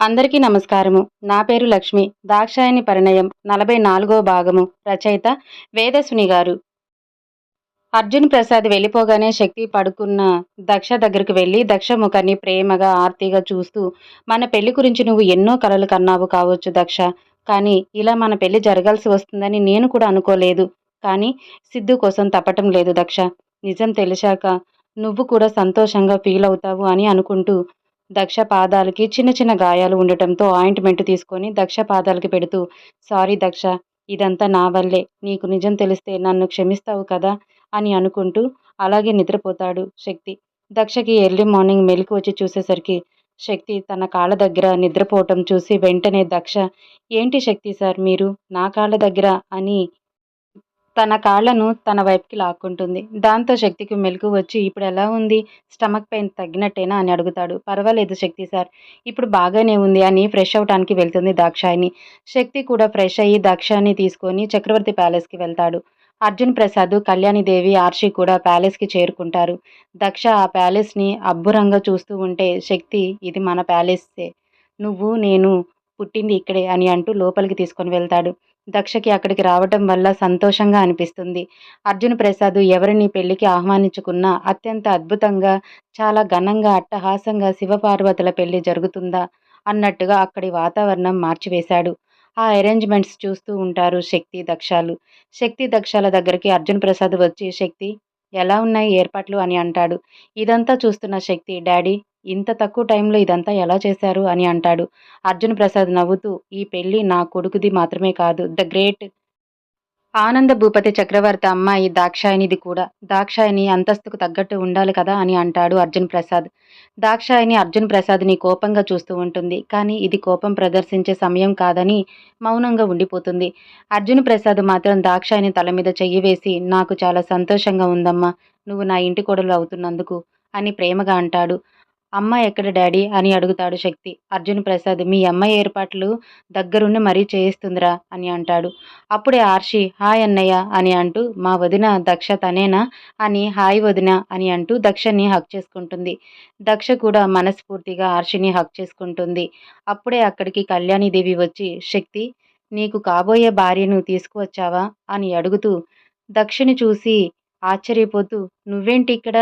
అందరికీ నమస్కారము. నా పేరు లక్ష్మి. దాక్షాయని పరిణయం నలభై నాలుగో భాగము. రచయిత వేదసుని గారు. అర్జున్ ప్రసాద్ వెళ్ళిపోగానే శక్తి పడుకున్న దక్ష దగ్గరికి వెళ్ళి దక్ష ముఖాన్ని ప్రేమగా ఆర్తిగా చూస్తూ మన పెళ్ళి గురించి నువ్వు ఎన్నో కలలు కన్నావు కావచ్చు దక్ష. కానీ ఇలా మన పెళ్ళి జరగాల్సి వస్తుందని నేను కూడా అనుకోలేదు. కానీ సిద్ధు కోసం తప్పటం లేదు దక్ష. నిజం తెలిసాక నువ్వు కూడా సంతోషంగా ఫీల్ అవుతావు అని అనుకుంటూ దక్ష పాదాలకి చిన్న చిన్న గాయాలు ఉండటంతో ఆయింట్మెంట్ తీసుకొని దక్ష పాదాలకి పెడుతూ సారీ దక్ష ఇదంతా నా వల్లే నీకు నిజం తెలిస్తే నన్ను క్షమిస్తావు కదా అని అనుకుంటూ అలాగే నిద్రపోతాడు శక్తి. దక్షకి ఎర్లీ మార్నింగ్ మెలకు వచ్చి చూసేసరికి శక్తి తన కాళ్ళ దగ్గర నిద్రపోవటం చూసి వెంటనే దక్ష ఏంటి శక్తి సార్ మీరు? నా కాళ్ళ దగ్గర? అని తన కాళ్ళను తన వైపుకి లాక్కుంటుంది. దాంతో శక్తికి మెలకు వచ్చి ఇప్పుడు ఎలా ఉంది? స్టమక్ పెయిన్ తగ్గినట్టేనా? అని అడుగుతాడు. పర్వాలేదు శక్తి సార్. ఇప్పుడు బాగానే ఉంది అని ఫ్రెష్ అవటానికి వెళ్తుంది దాక్షాయిని శక్తి కూడా ఫ్రెష్ అయ్యి దాక్షాయిని తీసుకొని చక్రవర్తి ప్యాలెస్కి వెళ్తాడు. అర్జున్ ప్రసాద్ కళ్యాణిదేవి ఆర్షి కూడా ప్యాలెస్కి చేరుకుంటారు. దక్ష ఆ ప్యాలెస్ని అబ్బురంగా చూస్తూ ఉంటే శక్తి ఇది మన ప్యాలెస్సే. నువ్వు నేను పుట్టింది ఇక్కడే అని అంటూ లోపలికి తీసుకొని వెళ్తాడు. దక్షకి అక్కడికి రావటం వల్ల సంతోషంగా అనిపిస్తుంది. అర్జున్ ప్రసాద్ ఎవరిని పెళ్ళికి ఆహ్వానించుకున్నా అత్యంత అద్భుతంగా చాలా ఘనంగా అట్టహాసంగా శివపార్వతుల పెళ్ళి జరుగుతుందా అన్నట్టుగా అక్కడి వాతావరణం మార్చివేశాడు. ఆ అరేంజ్మెంట్స్ చూస్తూ ఉంటారు శక్తి దక్షాలు. శక్తి దక్షాల దగ్గరికి అర్జున్ ప్రసాద్ వచ్చి శక్తి ఎలా ఉన్నాయి ఏర్పాట్లు? అని అంటాడు. ఇదంతా చూస్తున్న శక్తి డాడీ ఇంత తక్కువ టైంలో ఇదంతా ఎలా చేశారు అని అంటాడు. అర్జున్ ప్రసాద్ నవ్వుతూ ఈ పెళ్ళి నా కొడుకుది మాత్రమే కాదు ద గ్రేట్ ఆనంద భూపతి చక్రవర్తి అమ్మాయి దాక్షాయనిది కూడా. దాక్షాయని అంతస్తుకు తగ్గట్టు ఉండాలి కదా అని అంటాడు అర్జున్ ప్రసాద్. దాక్షాయని అర్జున్ ప్రసాద్ని కోపంగా చూస్తూ ఉంటుంది. కానీ ఇది కోపం ప్రదర్శించే సమయం కాదని మౌనంగా ఉండిపోతుంది. అర్జున్ ప్రసాద్ మాత్రం దాక్షాయని తల మీద చెయ్యి వేసి నాకు చాలా సంతోషంగా ఉందమ్మా నువ్వు నా ఇంటి కొడలు అవుతున్నందుకు అని ప్రేమగా అంటాడు. అమ్మ ఎక్కడ డాడీ? అని అడుగుతాడు శక్తి. అర్జున్ ప్రసాద్ మీ అమ్మాయి ఏర్పాట్లు దగ్గరుండి మరీ చేయిస్తుందిరా అని అంటాడు. అప్పుడే ఆర్షి హాయ్ అన్నయ్య అని అంటూ మా వదిన దక్ష తనేనా? అని హాయ్ వదిన అని అంటూ దక్షని హక్ చేసుకుంటుంది. దక్ష కూడా మనస్ఫూర్తిగా ఆర్షిని హక్ చేసుకుంటుంది. అప్పుడే అక్కడికి కళ్యాణిదేవి వచ్చి శక్తి నీకు కాబోయే భార్యను తీసుకువచ్చావా? అని అడుగుతూ దక్షని చూసి ఆశ్చర్యపోతూ నువ్వేంటి ఇక్కడ?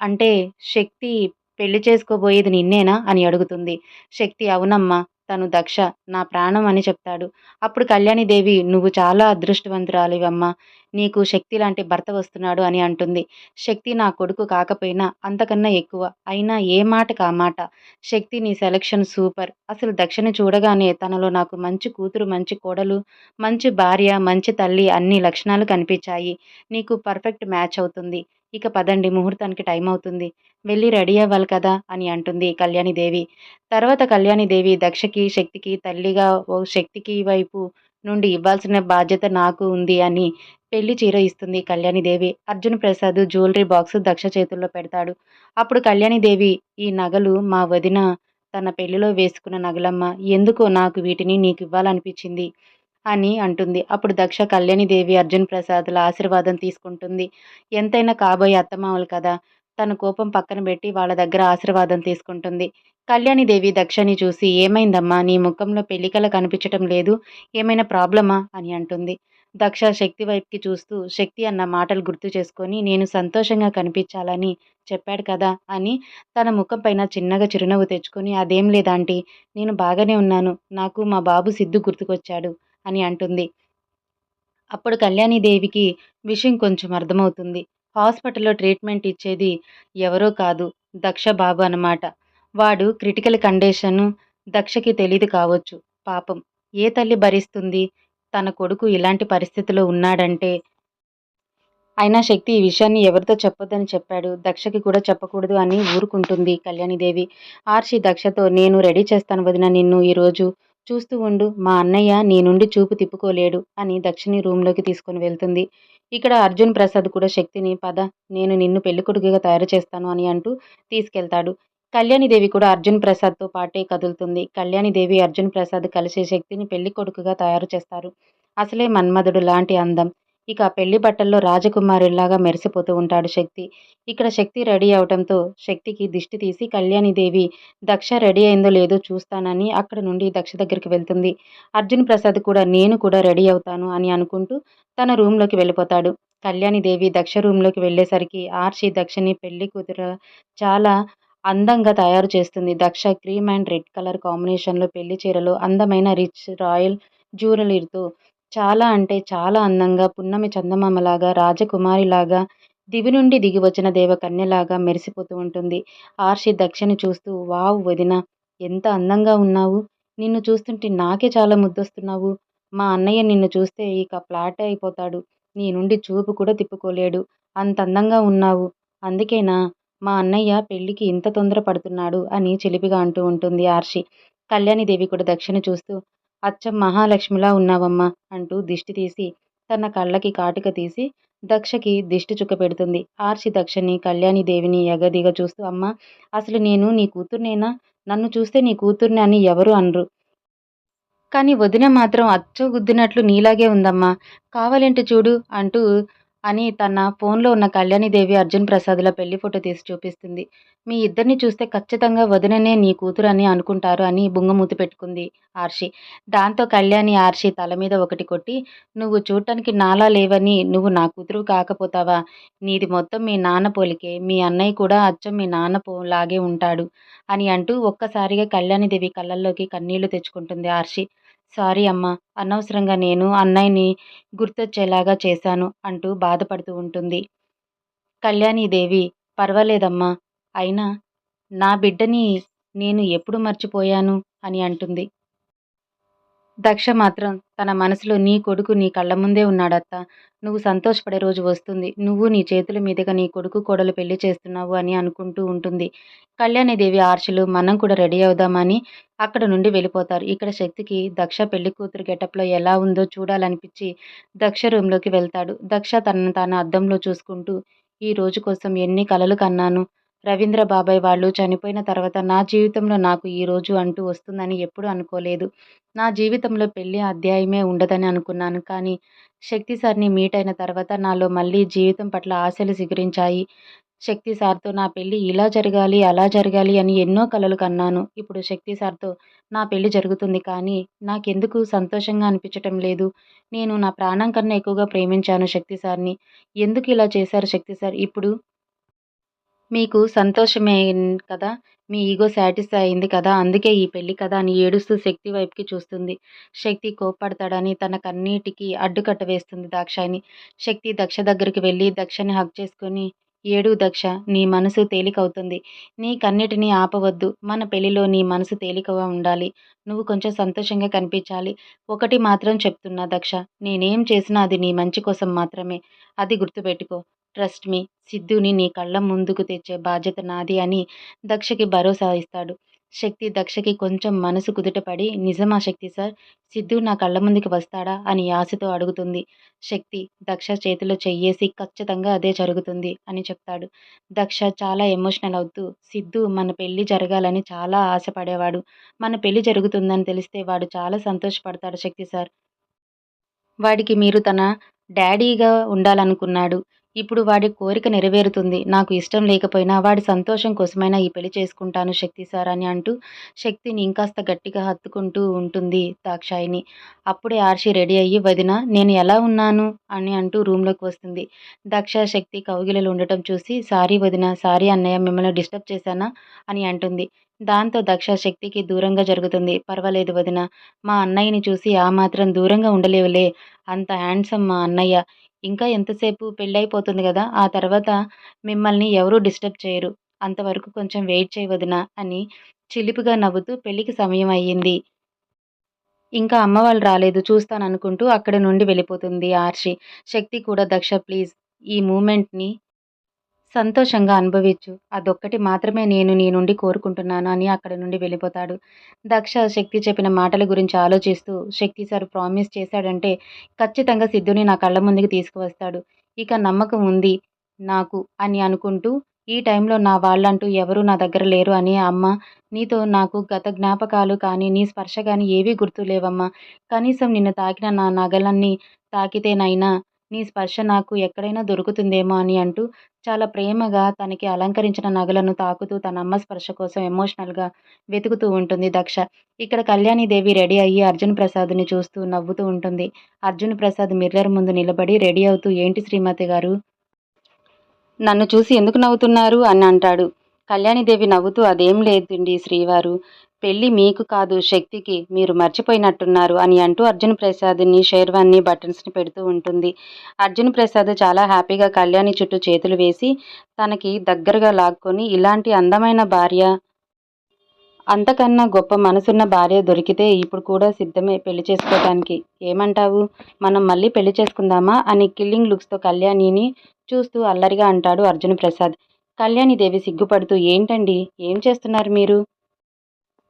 అంటే శక్తి పెళ్ళి చేసుకోబోయేది నిన్నేనా? అని అడుగుతుంది. శక్తి అవునమ్మా తను దక్ష నా ప్రాణం అని చెప్తాడు. అప్పుడు కళ్యాణిదేవి నువ్వు చాలా అదృష్టవంతురాలివమ్మా నీకు శక్తి లాంటి భర్త వస్తున్నాడు అని అంటుంది. శక్తి నా కొడుకు కాకపోయినా అంతకన్నా ఎక్కువ. అయినా ఏ మాట కా మాట? శక్తి నీ సెలక్షన్ సూపర్. అసలు దక్షని చూడగానే తనలో నాకు మంచి కూతురు మంచి కోడలు మంచి భార్య మంచి తల్లి అన్ని లక్షణాలు కనిపించాయి. నీకు పర్ఫెక్ట్ మ్యాచ్ అవుతుంది. ఇక పదండి ముహూర్తానికి టైం అవుతుంది. వెళ్ళి రెడీ అవ్వాలి కదా అని అంటుంది కళ్యాణిదేవి తర్వాత కళ్యాణిదేవి దక్షకి శక్తికి తల్లిగా ఓ శక్తికి వైపు నుండి ఇవ్వాల్సిన బాధ్యత నాకు ఉంది అని పెళ్ళి చీర ఇస్తుంది కళ్యాణిదేవి అర్జున్ ప్రసాద్ జ్యువెలరీ బాక్స్ దక్ష చేతుల్లో పెడతాడు. అప్పుడు కళ్యాణిదేవి ఈ నగలు మా వదిన తన పెళ్ళిలో వేసుకున్న నగలమ్మ. ఎందుకో నాకు వీటిని నీకు ఇవ్వాలనిపించింది. అని అంటుంది. అప్పుడు దక్ష కళ్యాణిదేవి అర్జున్ ప్రసాద్ల ఆశీర్వాదం తీసుకుంటుంది. ఎంతైనా కాబోయే అత్తమామలు కదా. తన కోపం పక్కన పెట్టి వాళ్ళ దగ్గర ఆశీర్వాదం తీసుకుంటుంది. కళ్యాణిదేవి దక్షని చూసి ఏమైందమ్మా? నీ ముఖంలో పెళ్ళికల కనిపించటం లేదు. ఏమైనా ప్రాబ్లమా? అని అంటుంది. దక్ష శక్తి వైపుకి చూస్తూ శక్తి అన్న మాటలు గుర్తు చేసుకొని నేను సంతోషంగా కనిపించాలని చెప్పాడు కదా అని తన ముఖం పైన చిన్నగా చిరునవ్వు తెచ్చుకొని అదేం లేదాంటీ నేను బాగానే ఉన్నాను. నాకు మా బాబు సిద్ధు గుర్తుకొచ్చాడు. అని అంటుంది. అప్పుడు కళ్యాణిదేవికి విషయం కొంచెం అర్థమవుతుంది. హాస్పిటల్లో ట్రీట్మెంట్ ఇచ్చేది ఎవరో కాదు దక్ష బాబు అనమాట వాడు క్రిటికల్ కండిషను దక్షకి తెలియదు కావచ్చు. పాపం. ఏ తల్లి భరిస్తుంది? తన కొడుకు ఇలాంటి పరిస్థితిలో ఉన్నాడంటే అయినా శక్తి ఈ విషయాన్ని ఎవరితో చెప్పొద్దని చెప్పాడు. దక్షకి కూడా చెప్పకూడదు అని ఊరుకుంటుంది కళ్యాణిదేవి ఆర్షి దక్షతో నేను రెడీ చేస్తాను వదిన నిన్ను ఈరోజు చూస్తూ ఉండు మా అన్నయ్య నీ నుండి చూపు తిప్పుకోలేడు అని దక్షిణి రూమ్లోకి తీసుకొని వెళ్తుంది. ఇక్కడ అర్జున్ ప్రసాద్ కూడా శక్తిని పద నేను నిన్ను పెళ్ళికొడుకుగా తయారు చేస్తాను అని అంటూ తీసుకెళ్తాడు. కళ్యాణిదేవి కూడా అర్జున్ ప్రసాద్తో పాటే కదులుతుంది. కళ్యాణిదేవి అర్జున్ ప్రసాద్ కలిసే శక్తిని పెళ్ళి కొడుకుగా తయారు చేస్తారు. అసలే మన్మధుడు లాంటి అందం. ఇక పెళ్ళి బట్టల్లో రాజకుమారుల్లాగా మెరిసిపోతూ ఉంటాడు శక్తి. ఇక్కడ శక్తి రెడీ అవటంతో శక్తికి దిష్టి తీసి కళ్యాణిదేవి దక్ష రెడీ అయిందో లేదో చూస్తానని అక్కడ నుండి దక్ష దగ్గరికి వెళ్తుంది. అర్జున్ ప్రసాద్ కూడా నేను కూడా రెడీ అవుతాను అని అనుకుంటూ తన రూమ్లోకి వెళ్ళిపోతాడు. కళ్యాణిదేవి దక్ష రూమ్లోకి వెళ్ళేసరికి ఆర్షి దక్షని పెళ్ళి కూతురు చాలా అందంగా తయారు చేస్తుంది. Daksha cream and red colour కాంబినేషన్లో పెళ్ళి చీరలో అందమైన రిచ్ రాయల్ జ్యూవెలరీతో చాలా అంటే చాలా అందంగా పున్నమి చందమామలాగా రాజకుమారిలాగా దివి నుండి దిగి వచ్చిన దేవకన్యలాగా మెరిసిపోతూ ఉంటుంది. ఆర్షి దక్షని చూస్తూ వావ్ వదిన ఎంత అందంగా ఉన్నావు. నిన్ను చూస్తుంటే నాకే చాలా ముద్దొస్తున్నావు. మా అన్నయ్య నిన్ను చూస్తే ఇక ప్లాట్ అయిపోతాడు. నీ నుండి చూపు కూడా తిప్పుకోలేడు. అంత అందంగా ఉన్నావు. అందుకేనా? మా అన్నయ్య పెళ్ళికి ఇంత తొందర పడుతున్నాడు అని చిలిపిగా అంటూ ఉంటుంది ఆర్షి. కళ్యాణిదేవి కూడా దక్షిణ చూస్తూ అచ్చం మహాలక్ష్మిలా ఉన్నావమ్మా అంటూ దిష్టి తీసి తన కళ్ళకి కాటుక తీసి దక్షకి దిష్టి చుక్క పెడుతుంది. ఆర్షి దక్షని కళ్యాణిదేవిని ఎగదిగ చూస్తూ అమ్మ అసలు నేను నీ కూతుర్నేనా? నన్ను చూస్తే నీ కూతుర్ని అని ఎవరు అనరు. కానీ వదిన మాత్రం అచ్చగుద్దినట్లు నీలాగే ఉందమ్మా. కావాలంటే చూడు అంటూ అని తన ఫోన్లో ఉన్న కళ్యాణిదేవి అర్జున్ ప్రసాద్ల పెళ్ళి ఫోటో తీసి చూపిస్తుంది. మీ ఇద్దరిని చూస్తే ఖచ్చితంగా వదిననే నీ కూతురు అని అనుకుంటారు అని బుంగమూతి పెట్టుకుంది ఆర్షి. దాంతో కళ్యాణి ఆర్షి తల మీద ఒకటి కొట్టి నువ్వు చూడటానికి నాలా లేవని నువ్వు నా కూతురు కాకపోతావా? నీది మొత్తం మీ నాన్న పోలికే. మీ అన్నయ్య కూడా అచ్చం మీ నాన్న పోలాగే ఉంటాడు అని అంటూ ఒక్కసారిగా కళ్యాణిదేవి కళ్ళల్లోకి కన్నీళ్ళు తెచ్చుకుంటుంది ఆర్షి. సారీ అమ్మా అనవసరంగా నేను అన్నయ్యని గుర్తొచ్చేలాగా చేశాను అంటూ బాధపడుతూ ఉంటుంది. కళ్యాణీదేవి పర్వాలేదమ్మా అయినా నా బిడ్డని నేను ఎప్పుడు మర్చిపోయాను అని అంటుంది. దక్ష మాత్రం తన మనసులో నీ కొడుకు నీ కళ్ళ ముందే ఉన్నాడత్త. నువ్వు సంతోషపడే రోజు వస్తుంది. నువ్వు నీ చేతుల మీదుగా నీ కొడుకు కోడలు పెళ్ళి చేస్తున్నావు అని అనుకుంటూ ఉంటుంది. కళ్యాణిదేవి ఆర్షులు మనం కూడా రెడీ అవుదామని అక్కడ నుండి వెళ్ళిపోతారు. ఇక్కడ శక్తికి దక్ష పెళ్ళి కూతురు గెటప్లో ఎలా ఉందో చూడాలనిపించి దక్ష రూమ్లోకి వెళ్తాడు. దక్ష తనను తాను అద్దంలో చూసుకుంటూ ఈ రోజు కోసం ఎన్ని కలలు కన్నాను? రవీంద్ర బాబాయ్ వాళ్ళు చనిపోయిన తర్వాత నా జీవితంలో నాకు ఈరోజు అంటూ వస్తుందని ఎప్పుడూ అనుకోలేదు. నా జీవితంలో పెళ్ళి అధ్యాయమే ఉండదని అనుకున్నాను. కానీ శక్తి సార్ని మీట్ అయిన తర్వాత నాలో మళ్ళీ జీవితం పట్ల ఆశలు సిగురించాయి. శక్తి సార్తో నా పెళ్ళి ఇలా జరగాలి అలా జరగాలి అని ఎన్నో కలలు కన్నాను. ఇప్పుడు శక్తి సార్తో నా పెళ్ళి జరుగుతుంది కానీ నాకెందుకు సంతోషంగా అనిపించటం లేదు. నేను నా ప్రాణం కన్నా ఎక్కువగా ప్రేమించాను శక్తి సార్ని. ఎందుకు ఇలా చేశారు శక్తి సార్? ఇప్పుడు మీకు సంతోషమే కదా? మీ ఈగో సాటిస్ఫై అయింది కదా? అందుకే ఈ పెళ్ళి కదా అని ఏడుస్తూ శక్తి వైపుకి చూస్తుంది. శక్తి కోప్పడతాడని తన కన్నీటికి అడ్డుకట్ట వేస్తుంది దాక్షాయిని శక్తి దక్ష దగ్గరికి వెళ్ళి దక్షని హక్ చేసుకొని ఏడు దక్ష నీ మనసు తేలికవుతుంది. నీ కన్నిటిని ఆపవద్దు. మన పెళ్ళిలో నీ మనసు తేలికగా ఉండాలి. నువ్వు కొంచెం సంతోషంగా కనిపించాలి. ఒకటి మాత్రం చెప్తున్నా దక్ష. నేనేం చేసినా అది నీ మంచి కోసం మాత్రమే. అది గుర్తుపెట్టుకో. Trust me. సిద్ధుని నీ కళ్ళ ముందుకు తెచ్చే బాధ్యత నాది అని దక్షకి భరోసా ఇస్తాడు. శక్తి దక్షకి కొంచెం మనసు కుదుటపడి నిజమా శక్తి సార్? సిద్ధు నా కళ్ళ ముందుకు వస్తాడా? అని ఆశతో అడుగుతుంది. శక్తి దక్ష చేతిలో చెయ్యేసి ఖచ్చితంగా అదే జరుగుతుంది అని చెప్తాడు. దక్ష చాలా ఎమోషనల్ అవుతూ సిద్ధు మన పెళ్ళి జరగాలని చాలా ఆశపడేవాడు. మన పెళ్ళి జరుగుతుందని తెలిస్తే వాడు చాలా సంతోషపడతాడు శక్తి సార్. వాడికి మీరు తన డాడీగా ఉండాలనుకున్నాడు. ఇప్పుడు వాడి కోరిక నెరవేరుతుంది. నాకు ఇష్టం లేకపోయినా వాడి సంతోషం కోసమైనా ఈ పెళ్ళి చేసుకుంటాను శక్తి సార్ అని అంటూ శక్తిని ఇంకాస్త గట్టిగా హత్తుకుంటూ ఉంటుంది దాక్షాయిని అప్పుడే ఆర్షి రెడీ అయ్యి వదిన నేను ఎలా ఉన్నాను? అని అంటూ రూమ్లోకి వస్తుంది. దక్ష శక్తి కౌగిలలు ఉండటం చూసి సారీ వదిన సారీ అన్నయ్య మిమ్మల్ని డిస్టర్బ్ చేశానా? అని అంటుంది. దాంతో దక్ష శక్తికి దూరంగా జరుగుతుంది. పర్వాలేదు వదిన మా అన్నయ్యని చూసి ఆ మాత్రం దూరంగా ఉండలేవులే అంత హ్యాండ్సమ్ మా అన్నయ్య. ఇంకా ఎంతసేపు పెళ్ళైపోతుంది కదా ఆ తర్వాత మిమ్మల్ని ఎవరూ డిస్టర్బ్ చేయరు. అంతవరకు కొంచెం వెయిట్ చేయవదినా అని చిలిపిగా నవ్వుతూ పెళ్ళికి సమయం అయ్యింది. ఇంకా అమ్మ వాళ్ళు రాలేదు చూస్తాననుకుంటూ అక్కడి నుండి వెళ్ళిపోతుంది ఆర్షి. శక్తి కూడా దక్ష ప్లీజ్ ఈ మూమెంట్ని సంతోషంగా అనుభవించు. అదొక్కటి మాత్రమే నేను నీ నుండి కోరుకుంటున్నాను అని అక్కడి నుండి వెళ్ళిపోతాడు. దక్ష శక్తి చెప్పిన మాటల గురించి ఆలోచిస్తూ శక్తి సార్ ప్రామిస్ చేశాడంటే ఖచ్చితంగా సిద్ధుని నా కళ్ళ ముందుకు తీసుకువస్తాడు. ఇక నమ్మకం ఉంది నాకు అని అనుకుంటూ ఈ టైంలో నా వాళ్ళంటూ ఎవరు నా దగ్గర లేరు అని అమ్మ నీతో నాకు గత జ్ఞాపకాలు కానీ నీ స్పర్శ కానీ ఏవీ గుర్తులేవమ్మా కనీసం నిన్ను తాకిన నా నగలన్నీ తాకితేనైనా నీ స్పర్శ నాకు ఎక్కడైనా దొరుకుతుందేమో అని అంటూ చాలా ప్రేమగా తనకి అలంకరించిన నగలను తాకుతూ తన అమ్మ స్పర్శ కోసం ఎమోషనల్గా వెతుకుతూ ఉంటుంది దక్ష. ఇక్కడ కళ్యాణిదేవి రెడీ అయ్యి అర్జున్ ప్రసాద్ని చూస్తూ నవ్వుతూ ఉంటుంది. అర్జున్ ప్రసాద్ మిర్రర్ ముందు నిలబడి రెడీ అవుతూ ఏంటి శ్రీమతి గారు? నన్ను చూసి ఎందుకు నవ్వుతున్నారు? అని అంటాడు. కళ్యాణిదేవి నవ్వుతూ అదేం లేదండి శ్రీవారు. పెళ్ళి మీకు కాదు శక్తికి మీరు మర్చిపోయినట్టున్నారు అని అంటూ అర్జున్ ప్రసాద్ని షేర్వాన్ని బటన్స్ని పెడుతూ ఉంటుంది. అర్జున్ ప్రసాద్ చాలా హ్యాపీగా కళ్యాణి చుట్టూ చేతులు వేసి తనకి దగ్గరగా లాక్కొని ఇలాంటి అందమైన భార్య అంతకన్నా గొప్ప మనసున్న భార్య దొరికితే ఇప్పుడు కూడా సిద్ధమే పెళ్ళి చేసుకోవడానికి ఏమంటావు? మనం మళ్ళీ పెళ్ళి చేసుకుందామా? అని కిల్లింగ్ లుక్స్తో కళ్యాణిని చూస్తూ అల్లరిగా అంటాడు అర్జున్ ప్రసాద్. కళ్యాణిదేవి సిగ్గుపడుతూ ఏంటండి? ఏం చేస్తున్నారు మీరు?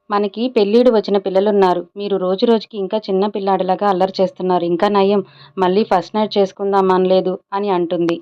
మనకి పెళ్ళిడు వచ్చిన పిల్లలున్నారు. మీరు రోజు రోజుకి ఇంకా చిన్న పిల్లాడిలాగా అల్లరి చేస్తున్నారు. ఇంకా నయం. మళ్ళీ ఫస్ట్ నైట్ చేసుకుందాం అనలేదు అని అంటుంది.